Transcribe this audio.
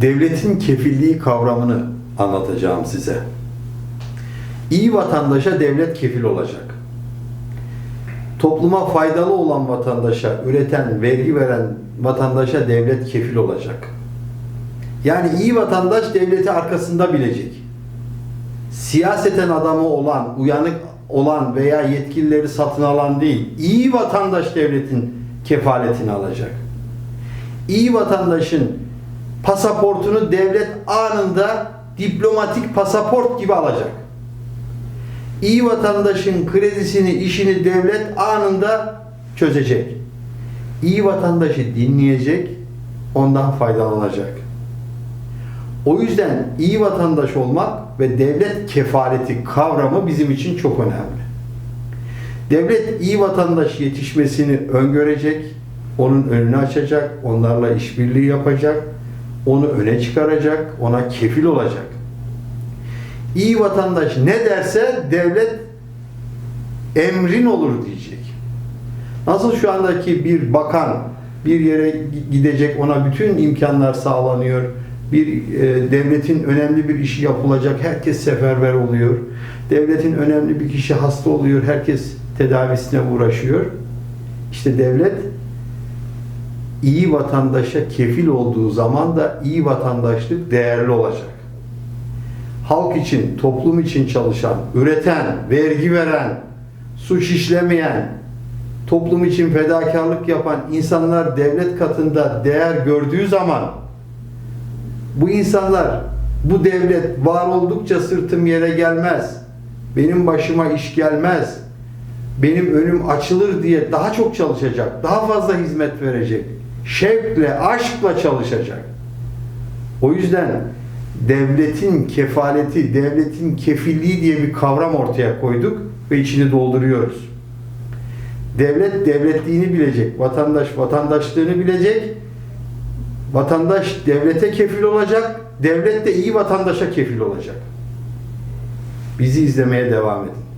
devletin kefilliği kavramını anlatacağım size. İyi vatandaşa devlet kefil olacak. Topluma faydalı olan vatandaşa, üreten, vergi veren vatandaşa devlet kefil olacak. Yani iyi vatandaş devleti arkasında bilecek. Siyaseten adamı olan, uyanık olan veya yetkilileri satın alan değil, iyi vatandaş devletin kefaletini alacak. İyi vatandaşın pasaportunu devlet anında diplomatik pasaport gibi alacak. İyi vatandaşın kredisini, işini devlet anında çözecek. İyi vatandaşı dinleyecek, ondan faydalanacak. O yüzden iyi vatandaş olmak ve devlet kefaleti kavramı bizim için çok önemli. Devlet iyi vatandaş yetişmesini öngörecek, onun önünü açacak, onlarla işbirliği yapacak, onu öne çıkaracak, ona kefil olacak. İyi vatandaş ne derse devlet emrin olur diyecek. Nasıl şu andaki bir bakan bir yere gidecek ona bütün imkanlar sağlanıyor. Bir e, devletin önemli bir işi yapılacak. Herkes seferber oluyor. Devletin önemli bir kişi hasta oluyor. Herkes tedavisine uğraşıyor. İşte devlet iyi vatandaşa kefil olduğu zaman da iyi vatandaşlık değerli olacak. Halk için, toplum için çalışan, üreten, vergi veren, suç işlemeyen, toplum için fedakarlık yapan insanlar devlet katında değer gördüğü zaman bu insanlar bu devlet var oldukça sırtım yere gelmez. Benim başıma iş gelmez. Benim önüm açılır diye daha çok çalışacak. Daha fazla hizmet verecek. Şevkle, aşkla çalışacak. O yüzden devletin kefaleti, devletin kefilliği diye bir kavram ortaya koyduk ve içini dolduruyoruz. Devlet devletliğini bilecek, vatandaş vatandaşlığını bilecek, vatandaş devlete kefil olacak, devlet de iyi vatandaşa kefil olacak. Bizi izlemeye devam edin.